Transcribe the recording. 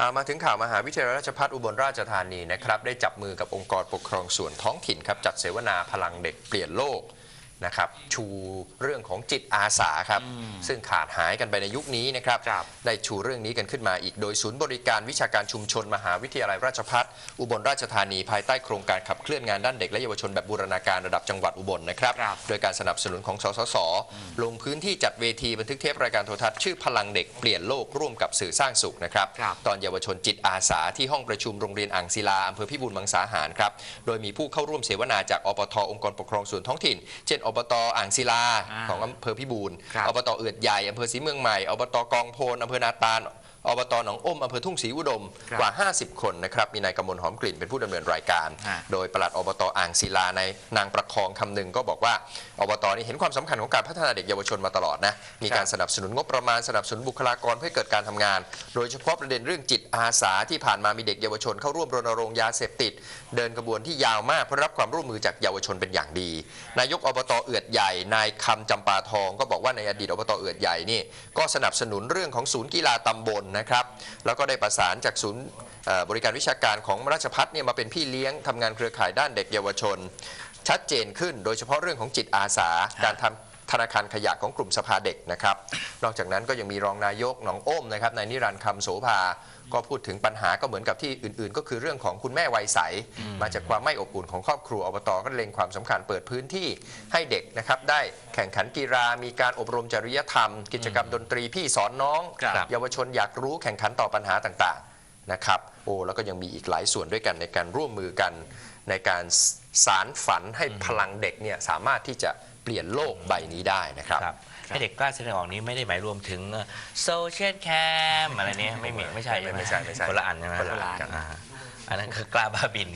อ่ามาถึงข่าวมหาวิทยาลัยราชภัฏอุบลราชธานีนะครับได้จับมือกับองค์กรปกครองส่วนท้องถิ่นครับจัดเสวนาพลังเด็กเปลี่ยนโลก นะครับชูเรื่องของจิตอาสาครับซึ่งขาดหายกันไปในยุคนี้นะครับครับได้ชูเรื่องนี้กันขึ้นมาอีกโดยศูนย์บริการวิชาการชุมชนมหาวิทยาลัยราชภัฏอุบลราชธานีภายใต้โครงการขับเคลื่อนงานด้านเด็กและเยาวชนแบบบูรณาการระดับจังหวัดอุบลนะครับครับโดยการสนับสนุนของสสส ลงพื้นที่จัดเวทีบันทึกเทปรายการโทรทัศน์ชื่อพลังเด็กเปลี่ยนโลกร่วมกับสื่อสร้างสุขนะครับครับตอนเยาวชนจิตอาสาที่ห้องประชุมโรงเรียนอ่างศิลาอำเภอพิบูลมังสาหารครับโดยมีผู้เข้าร่วมเสวนาจากอบทองค์กรปกครองส่วนท้องถิ่นเช่นอบตอ่างศิลา อ่าของอำเภอพิบูลครับ อบตเอือดใหญ่อำเภอศรีเมืองใหม่อบตกองโพนอำเภอนาตาล อบตหนองอ้มอำเภอทุ่งศรีอุดมครับกว่า 50 คนนะครับ มีนายกมลหอมกลิ่นเป็นผู้ดำเนินรายการฮะโดยปลัดอบตอ่างศิลาในนางประคองคำหนึ่งก็บอกว่าอบตนี่เห็นความสำคัญของการพัฒนาเด็กเยาวชนมาตลอดนะ มีการสนับสนุนงบประมาณสนับสนุนบุคลากรเพื่อให้เกิดการทำงาน โดยเฉพาะประเด็นเรื่องจิตอาสาที่ผ่านมามีเด็กเยาวชนเข้าร่วมรณรงค์ยาเสพติด เดินกระบวนที่ยาวมากเพื่อรับความร่วมมือจากเยาวชนเป็นอย่างดี นายกอบตเอือดใหญ่นายคำจำปาทอง ก็บอกว่าในอดีตอบตเอือดใหญ่นี่ก็สนับสนุนเรื่องของศูนย์กีฬาตำบลนะครับ แล้วก็ได้ประสานจากศูนย์บริการวิชาการของราชพัฒเนี่ยมาเป็นพี่เลี้ยงทำงานเครือข่ายด้านเด็กเยาวชน ชัดเจนขึ้น โดยเฉพาะเรื่องของจิตอาสา การทำ ธนาคารขยะของกลุ่มสภาเด็กนะครับ นอกจากนั้นก็ยังมีรองนายกหนองอ้มนะครับนายนิรันดร์คำโสภาก็พูดถึงปัญหาก็เหมือนกับที่อื่นๆ ก็คือเรื่องของคุณแม่วัยใส มาจากความไม่อบอุ่นของครอบครัวอบตก็เล็งความสำคัญเปิดพื้นที่ให้เด็กนะครับได้แข่งขันกีฬามีการอบรมจริยธรรม กิจกรรมดนตรีพี่สอนน้องครับเยาวชนอยากรู้แข่งขันต่อปัญหาต่างๆนะครับโอ้แล้วก็ยังมีอีกหลายส่วนด้วยกันในการร่วมมือกันในการสารฝันให้พลังเด็กเนี่ยสามารถที่จะ เปลี่ยนโลกใบนี้ได้นะครับ ครับให้เด็กกล้าแสดงออกนี้ไม่ได้หมายรวมถึงโซเชียลแคมอะไรเนี้ยไม่มีไม่ใช่ใช่ไหมไม่ใช่ไม่ใช่คนละอันใช่ไหมคนละอันกันาอันนั้นคือกล้าบ้าบิน